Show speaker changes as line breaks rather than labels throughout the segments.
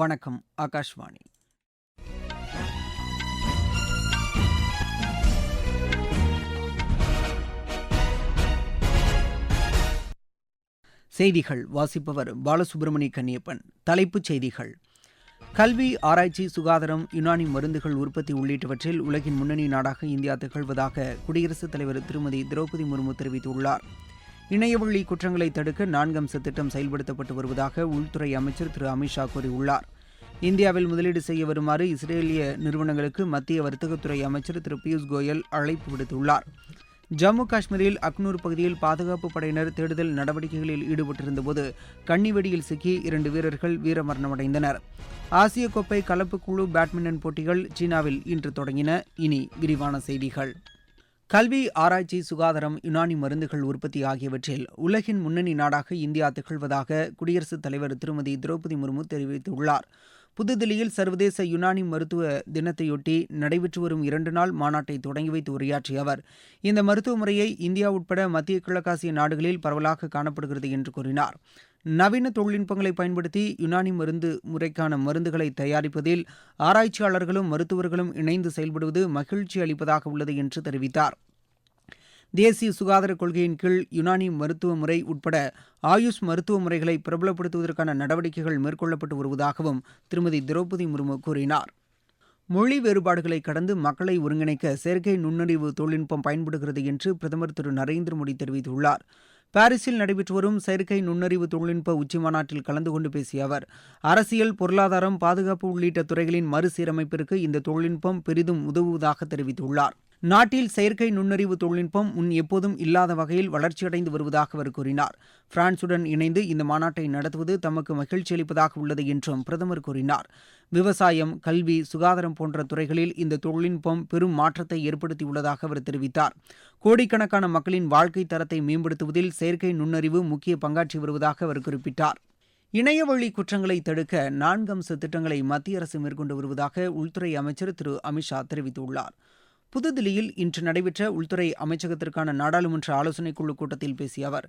வணக்கம் ஆகாஷ்வாணி செய்திகள் வாசிப்பவர் பாலசுப்ரமணிய கன்னியப்பன் தலைப்புச் செய்திகள் கல்வி ஆராய்ச்சி சுகாதாரம் யுனானி மருந்துகள் உற்பத்தி உள்ளிட்டவற்றில் உலகின் முன்னணி நாடாக இந்தியா திகழ்வதாக குடியரசுத் தலைவர் திருமதி திரௌபதி முர்மு தெரிவித்துள்ளாா் இணையவழி குற்றங்களை தடுக்க நான்கு அம்ச திட்டம் செயல்படுத்தப்பட்டு வருவதாக உள்துறை அமைச்சர் திரு அமித்ஷா கூறியுள்ளார் இந்தியாவில் முதலீடு செய்ய வருமாறு இஸ்ரேலிய நிறுவனங்களுக்கு மத்திய வர்த்தகத்துறை அமைச்சர் திரு பியூஷ் கோயல் அழைப்பு விடுத்துள்ளார் ஜம்மு காஷ்மீரில் அக்னூர் பகுதியில் பாதுகாப்பு படையினர் தேடுதல் நடவடிக்கைகளில் ஈடுபட்டிருந்தபோது கண்ணிவெடியில் சிக்கி இரண்டு வீரர்கள் வீரமரணமடைந்தனர் ஆசிய கோப்பை கலப்பு குழு பேட்மிண்டன் போட்டிகள் சீனாவில் இன்று தொடங்கின இனி விரிவான செய்திகள் கல்வி ஆராய்ச்சி சுகாதாரம் யுனானி மருந்துகள் உற்பத்தி ஆகியவற்றில் உலகின் முன்னணி நாடாக இந்தியா திகழ்வதாக குடியரசுத் தலைவர் திருமதி திரௌபதி முர்மு தெரிவித்துள்ளாா் புதுதில்லியில் சர்வதேச யுனானி மருத்துவ தினத்தையொட்டி நடைபெற்று வரும் இரண்டு நாள் மாநாட்டை தொடங்கி வைத்து உரையாற்றிய அவர் இந்த மருத்துவ முறையை இந்தியா உட்பட மத்திய கிழக்காசிய நாடுகளில் பரவலாக காணப்படுகிறது என்று கூறினார் நவீன தொழில்நுட்பங்களை பயன்படுத்தி யுனானி மருந்து முறைக்கான மருந்துகளை தயாரிப்பதில் ஆராய்ச்சியாளர்களும் மருத்துவர்களும் இணைந்து செயல்படுவது மகிழ்ச்சி அளிப்பதாக உள்ளது என்று தெரிவித்தார் தேசிய சுகாதார கொள்கையின் கீழ் யுனானி மருத்துவ முறை உட்பட ஆயுஷ் மருத்துவ முறைகளை பிரபலப்படுத்துவதற்கான நடவடிக்கைகள் மேற்கொள்ளப்பட்டு வருவதாகவும் திருமதி திரௌபதி முர்மு கூறினார் மொழி வேறுபாடுகளை கடந்து மக்களை ஒருங்கிணைக்க செயற்கை நுண்ணறிவு தொழில்நுட்பம் பயன்படுகிறது என்று பிரதமர் திரு நரேந்திர மோடி தெரிவித்துள்ளார் பாரிஸில் நடைபெற்று வரும் செயற்கை நுண்ணறிவு தொழில்நுட்ப உச்சிமாநாட்டில் கலந்து கொண்டு பேசிய அவர் அரசியல் பொருளாதாரம் பாதுகாப்பு உள்ளிட்ட துறைகளின் மறுசீரமைப்பிற்கு இந்த தொழில்நுட்பம் பெரிதும் உதவுவதாக தெரிவித்துள்ளார் நாட்டில் செயற்கை நுண்ணறிவு தொழில்நுட்பம் முன் எப்போதும் இல்லாத வகையில் வளர்ச்சியடைந்து வருவதாக அவர் கூறினார் பிரான்சுடன் இணைந்து இந்த மாநாட்டை நடத்துவது தமக்கு மகிழ்ச்சி அளிப்பதாக உள்ளது என்றும் பிரதமர் கூறினார் விவசாயம் கல்வி சுகாதாரம் போன்ற துறைகளில் இந்த தொழில்நுட்பம் பெரும் மாற்றத்தை ஏற்படுத்தியுள்ளதாக அவர் தெரிவித்தார் கோடிக்கணக்கான மக்களின் வாழ்க்கை தரத்தை மேம்படுத்துவதில் செயற்கை நுண்ணறிவு முக்கிய பங்காற்றி வருவதாக அவர் குறிப்பிட்டார் இணையவழி குற்றங்களை தடுக்க நான்கு அம்ச திட்டங்களை மத்திய அரசு மேற்கொண்டு வருவதாக உள்துறை அமைச்சர் திரு அமித்ஷா தெரிவித்துள்ளார் புதுதில்லியில் இன்று நடைபெற்ற உள்துறை அமைச்சகத்திற்கான நாடாளுமன்ற ஆலோசனைக் குழு கூட்டத்தில் பேசிய அவர்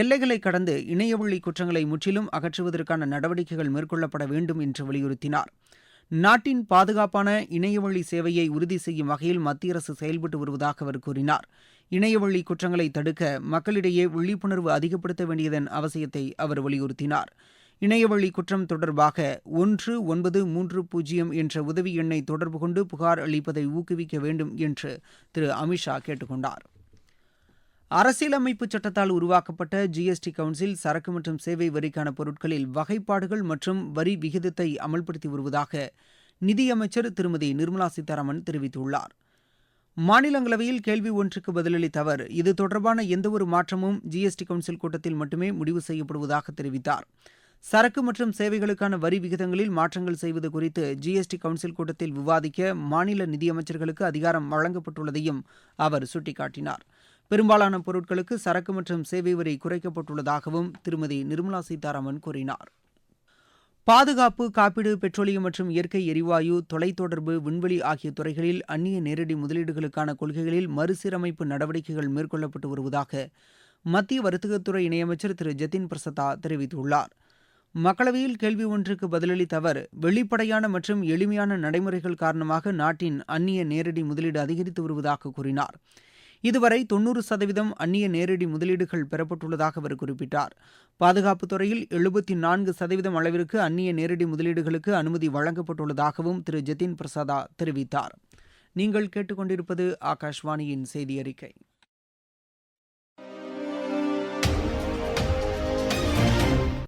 எல்லைகளை கடந்து இணையவழி குற்றங்களை முற்றிலும் அகற்றுவதற்கான நடவடிக்கைகள் மேற்கொள்ளப்பட வேண்டும் என்று வலியுறுத்தினார் நாட்டின் பாதுகாப்பான இணையவழி சேவையை உறுதி செய்யும் வகையில் மத்திய அரசு செயல்பட்டு வருவதாக அவர் கூறினார் இணையவழி குற்றங்களை தடுக்க மக்களிடையே விழிப்புணர்வு அதிகப்படுத்த வேண்டியதன் அவசியத்தை அவர் வலியுறுத்தினாா் இணையவழி குற்றம் தொடர்பாக ஒன்று ஒன்பது மூன்று பூஜ்ஜியம் என்ற உதவி எண்ணை தொடர்பு கொண்டு புகார் அளிப்பதை ஊக்குவிக்க வேண்டும் என்று திரு அமித்ஷா கேட்டுக்கொண்டார் அரசியலமைப்பு சட்டத்தால் உருவாக்கப்பட்ட ஜிஎஸ்டி கவுன்சில் சரக்கு மற்றும் சேவை வரிக்கான பொருட்களில் வகைப்பாடுகள் மற்றும் வரி விகிதத்தை அமல்படுத்தி வருவதாக நிதியமைச்சர் திருமதி நிர்மலா சீதாராமன் தெரிவித்துள்ளார் மாநிலங்களவையில் கேள்வி ஒன்றுக்கு பதிலளித்த அவர் இது தொடர்பான எந்தவொரு மாற்றமும் ஜிஎஸ்டி கவுன்சில் கூட்டத்தில் மட்டுமே முடிவு செய்யப்படுவதாக தெரிவித்தாா் சரக்கு மற்றும் சேவைகளுக்கான வரி விகிதங்களில் மாற்றங்கள் செய்வது குறித்து ஜிஎஸ்டி கவுன்சில் கூட்டத்தில் விவாதிக்க மாநில நிதியமைச்சர்களுக்கு அதிகாரம் வழங்கப்பட்டுள்ளதையும் அவர் சுட்டிக்காட்டினார் பெரும்பாலான பொருட்களுக்கு சரக்கு மற்றும் சேவை வரி குறைக்கப்பட்டுள்ளதாகவும் திருமதி நிர்மலா சீதாராமன் கூறினார் பாதுகாப்பு காப்பீடு பெட்ரோலியம் மற்றும் இயற்கை எரிவாயு தொலைத்தொடர்பு விண்வெளி ஆகிய துறைகளில் அந்நிய நேரடி முதலீடுகளுக்கான கொள்கைகளில் மறுசீரமைப்பு நடவடிக்கைகள் மேற்கொள்ளப்பட்டு வருவதாக மத்திய வர்த்தகத்துறை இணையமைச்சர் திரு ஜதின் பிரசதா தெரிவித்துள்ளார் மக்களவையில் கேள்வி ஒன்றுக்கு பதிலளித்த அவர் வெளிப்படையான மற்றும் எளிமையான நடைமுறைகள் காரணமாக நாட்டின் அந்நிய நேரடி முதலீடு அதிகரித்து வருவதாக கூறினார் இதுவரை தொன்னூறு சதவீதம் அந்நிய நேரடி முதலீடுகள் பெறப்பட்டுள்ளதாக அவர் குறிப்பிட்டார் பாதுகாப்புத் துறையில் எழுபத்தி நான்கு சதவீதம் அளவிற்கு அந்நிய நேரடி முதலீடுகளுக்கு அனுமதி வழங்கப்பட்டுள்ளதாகவும் திரு ஜெதின் பிரசாதா தெரிவித்தார் நீங்கள் கேட்டுக்கொண்டிருப்பது ஆகாஷ்வாணியின் செய்தி அறிக்கை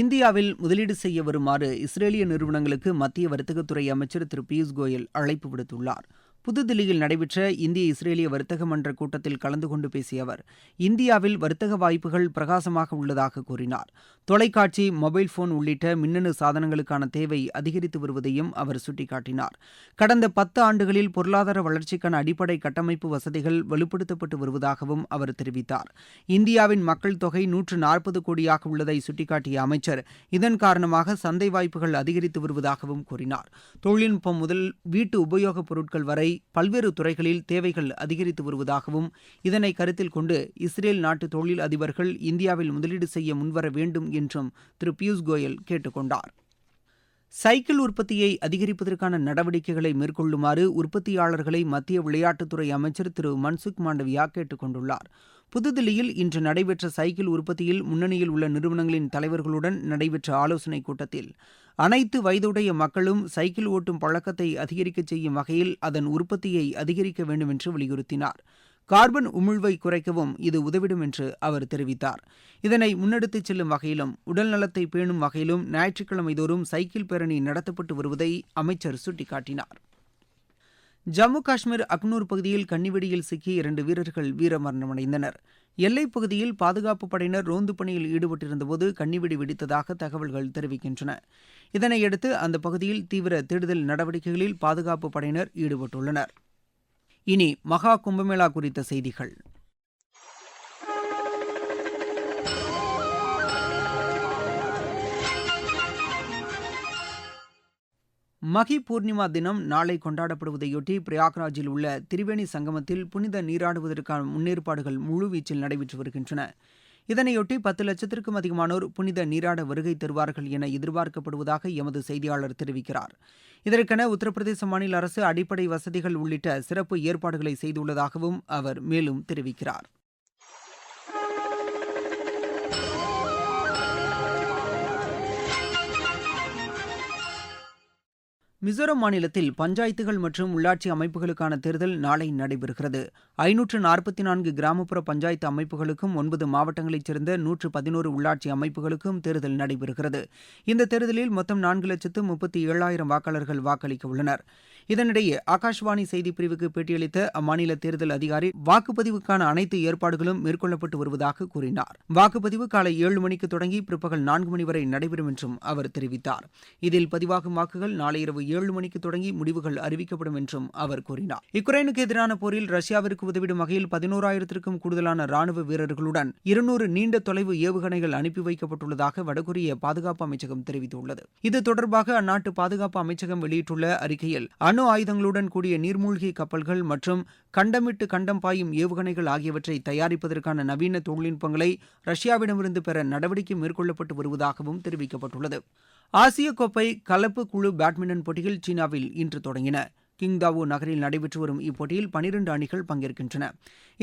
இந்தியாவில் முதலீடு செய்ய வருமாறு இஸ்ரேலிய நிறுவனங்களுக்கு மத்திய வர்த்தகத்துறை அமைச்சர் திரு பியூஷ் கோயல் அழைப்பு விடுத்துள்ளார் புதுதில்லியில் நடைபெற்ற இந்திய இஸ்ரேலிய வர்த்தக மன்ற கூட்டத்தில் கலந்து கொண்டு பேசிய அவர் இந்தியாவில் வர்த்தக வாய்ப்புகள் பிரகாசமாக உள்ளதாக கூறினார் தொலைக்காட்சி மொபைல் போன் உள்ளிட்ட மின்னணு சாதனங்களுக்கான தேவை அதிகரித்து வருவதையும் அவர் சுட்டிக்காட்டினார் கடந்த பத்து ஆண்டுகளில் பொருளாதார வளர்ச்சிக்கான அடிப்படை கட்டமைப்பு வசதிகள் வலுப்படுத்தப்பட்டு வருவதாகவும் அவர் தெரிவித்தார் இந்தியாவின் மக்கள் தொகை நூற்று நாற்பது கோடியாக உள்ளதை சுட்டிக்காட்டிய அமைச்சர் இதன் காரணமாக சந்தை வாய்ப்புகள் அதிகரித்து வருவதாகவும் கூறினார் தொழில்நுட்பம் முதல் வீட்டு உபயோகப் பொருட்கள் வரை பல்வேறு துறைகளில் தேவைகள் அதிகரித்து வருவதாகவும் இதனை கருத்தில் கொண்டு இஸ்ரேல் நாட்டு தொழில் அதிபர்கள் இந்தியாவில் முதலீடு செய்ய முன்வர வேண்டும் என்றும் திரு பியூஷ் கோயல் கேட்டுக்கொண்டார் கொண்டார் சைக்கிள் உற்பத்தியை அதிகரிப்பதற்கான நடவடிக்கைகளை மேற்கொள்ளுமாறு உற்பத்தியாளர்களை மத்திய விளையாட்டுத்துறை அமைச்சர் திரு மன்சுக் மாண்டவியா கேட்டுக் கொண்டுள்ளார் புதுதில்லியில் இன்று நடைபெற்ற சைக்கிள் உற்பத்தியில் முன்னணியில் உள்ள நிறுவனங்களின் தலைவர்களுடன் நடைபெற்ற ஆலோசனைக் கூட்டத்தில் அனைத்து வயதுடைய மக்களும் சைக்கிள் ஓட்டும் பழக்கத்தை அதிகரிக்க செய்யும் வகையில் அதன் உற்பத்தியை அதிகரிக்க வேண்டும் என்று வலியுறுத்தினார் கார்பன் உமிழ்வை குறைக்கவும் இது உதவிடும் என்று அவர் தெரிவித்தார் இதனை முன்னெடுத்துச் செல்லும் வகையிலும் உடல் நலத்தை பேணும் வகையிலும் ஞாயிற்றுக்கிழமை தோறும் சைக்கிள் பேரணி நடத்தப்பட்டு வருவதை அமைச்சர் சுட்டிக்காட்டினார் ஜம்மு காஷ்மீர் அக்னூர் பகுதியில் கன்னிவெடியில் சிக்கிய இரண்டு வீரர்கள் வீரமரணமடைந்தனர் எல்லைப் பகுதியில் பாதுகாப்பு படையினர் ரோந்து பணியில் ஈடுபட்டிருந்தபோது கண்ணிவெடி வெடித்ததாக தகவல்கள் தெரிவிக்கின்றன இதனையடுத்து அந்த பகுதியில் தீவிர தேடுதல் நடவடிக்கைகளில் பாதுகாப்பு படையினர் ஈடுபட்டுள்ளனர் இனி மகா கும்பமேளா குறித்த செய்திகள் மகி பூர்ணிமா தினம் நாளை கொண்டாடப்படுவதையொட்டி பிரயாக்ராஜில் உள்ள திரிவேணி சங்கமத்தில் புனித நீராடுவதற்கான முன்னேற்பாடுகள் முழுவீச்சில் நடைபெற்று வருகின்றன இதனையொட்டி பத்து லட்சத்திற்கும் அதிகமானோர் புனித நீராட வருகை தருவார்கள் என எதிர்பார்க்கப்படுவதாக எமது செய்தியாளர் தெரிவிக்கிறார் இதற்கென உத்தரப்பிரதேச மாநில அரசு அடிப்படை வசதிகள் உள்ளிட்ட சிறப்பு ஏற்பாடுகளை செய்துள்ளதாகவும் அவர் மேலும் தெரிவிக்கிறார் மிசோரம் மாநிலத்தில் பஞ்சாயத்துகள் மற்றும் உள்ளாட்சி அமைப்புகளுக்கான தேர்தல் நாளை நடைபெறுகிறது ஐநூற்று நாற்பத்தி நான்கு கிராமப்புற பஞ்சாயத்து அமைப்புகளுக்கும் ஒன்பது மாவட்டங்களைச் சேர்ந்த நூற்று பதினோரு உள்ளாட்சி அமைப்புகளுக்கும் தேர்தல் நடைபெறுகிறது இந்த தேர்தலில் மொத்தம் நான்கு லட்சத்து முப்பத்தி ஏழாயிரம் வாக்காளர்கள் வாக்களிக்க உள்ளனா் இதனிடையே ஆகாஷ்வாணி செய்திப்பிரிவுக்கு பேட்டியளித்த அம்மாநில தேர்தல் அதிகாரி வாக்குப்பதிவுக்கான அனைத்து ஏற்பாடுகளும் மேற்கொள்ளப்பட்டு வருவதாக கூறினார் வாக்குப்பதிவு காலை ஏழு மணிக்கு தொடங்கி பிற்பகல் நான்கு மணி வரை நடைபெறும் என்றும் அவர் தெரிவித்தார் இதில் பதிவாகும் வாக்குகள் நாளை இரவு ஏழு மணிக்கு தொடங்கி முடிவுகள் அறிவிக்கப்படும் என்றும் அவர் கூறினார் உக்ரைனுக்கு எதிரான போரில் ரஷ்யாவிற்கு உதவிடும் வகையில் பதினோராயிரத்திற்கும் கூடுதலான ராணுவ வீரர்களுடன் இருநூறு நீண்ட தொலைவு ஏவுகணைகள் அனுப்பி வைக்கப்பட்டுள்ளதாக வடகொரிய பாதுகாப்பு அமைச்சகம் தெரிவித்துள்ளது இது தொடர்பாக அந்நாட்டு பாதுகாப்பு அமைச்சகம் வெளியிட்டுள்ள அறிக்கையில் அணு ஆயுதங்களுடன் கூடிய நீர்மூழ்கி கப்பல்கள் மற்றும் கண்டமிட்டு கண்டம் பாயும் ஏவுகணைகள் ஆகியவற்றை தயாரிப்பதற்கான நவீன தொழில்நுட்பங்களை ரஷ்யாவிடமிருந்து பெற நடவடிக்கை மேற்கொள்ளப்பட்டு வருவதாகவும் தெரிவிக்கப்பட்டுள்ளது ஆசிய கோப்பை கலப்பு குழு பேட்மிண்டன் போட்டிகள் சீனாவில் இன்று தொடங்கின கிங்தாவோ நகரில் நடைபெற்று வரும் இப்போட்டியில் பனிரண்டு அணிகள் பங்கேற்கின்றன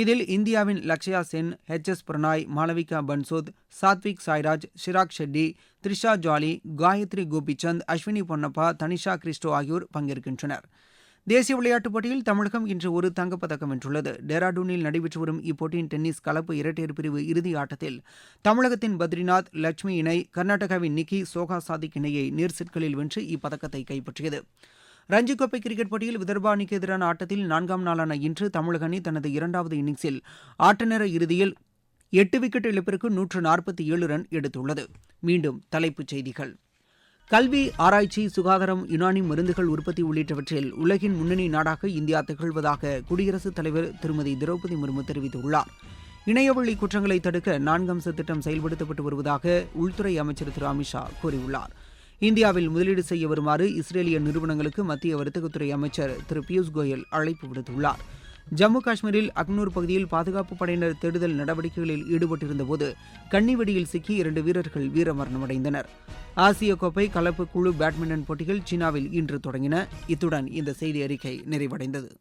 இதில் இந்தியாவின் லக்ஷயா சென் ஹெச் எஸ் பிரணாய் மாளவிகா பன்சோத் சாத்விக் சாய்ராஜ் ஷிராக் ஷெட்டி த்ரிஷா ஜாலி காயத்ரி கோபிச்சந்த் அஸ்வினி பொன்னப்பா தனிஷா கிறிஸ்டோ ஆகியோர் பங்கேற்கின்றனர் தேசிய விளையாட்டுப் போட்டியில் தமிழகம் இன்று ஒரு தங்கப்பதக்கம் வென்றுள்ளது டேராடூனில் நடைபெற்று வரும் இப்போட்டியின் டென்னிஸ் கலப்பு இரட்டையர் பிரிவு இறுதி ஆட்டத்தில் தமிழகத்தின் பத்ரிநாத் லட்சுமி இணை கர்நாடகாவின் நிக்கி சோகா சாதிக் இணையை சிற்களில் வென்று இப்பதக்கத்தை கைப்பற்றியது ரஞ்சிக் கோப்பை கிரிக்கெட் போட்டியில் விதர்பா அணிக்கு எதிரான ஆட்டத்தில் நான்காம் நாளான இன்று தமிழக அணி தனது இரண்டாவது இன்னிங்ஸில் ஆட்ட நேர இறுதியில் எட்டு விக்கெட் இழப்பிற்கு நூற்று நாற்பத்தி ஏழு ரன் எடுத்துள்ளது மீண்டும் தலைப்புச் செய்திகள் கல்வி ஆராய்ச்சி சுகாதாரம் யுனானி மருந்துகள் உற்பத்தி உள்ளிட்டவற்றில் உலகின் முன்னணி நாடாக இந்தியா திகழ்வதாக குடியரசுத் தலைவர் திருமதி திரௌபதி முர்மு தெரிவித்துள்ளார் இணையவழி குற்றங்களை தடுக்க நான்கு அம்ச திட்டம் செயல்படுத்தப்பட்டு வருவதாக உள்துறை அமைச்சர் திரு அமித்ஷா கூறியுள்ளார் இந்தியாவில் முதலீடு செய்ய வருமாறு இஸ்ரேலிய நிறுவனங்களுக்கு மத்திய வர்த்தகத்துறை அமைச்சர் திரு பியூஷ் கோயல் அழைப்பு விடுத்துள்ளார் ஜம்மு காஷ்மீரில் அக்னூர் பகுதியில் பாதுகாப்பு படையினர் தேடுதல் நடவடிக்கைகளில் ஈடுபட்டிருந்தபோது கண்ணிவெடியில் சிக்கி இரண்டு வீரர்கள் வீரமரணமடைந்தனர் ஆசிய கோப்பை கலப்பு குழு பேட்மிண்டன் போட்டிகள் சீனாவில் இன்று தொடங்கின இத்துடன் இந்த செய்தி அறிக்கை நிறைவடைந்தது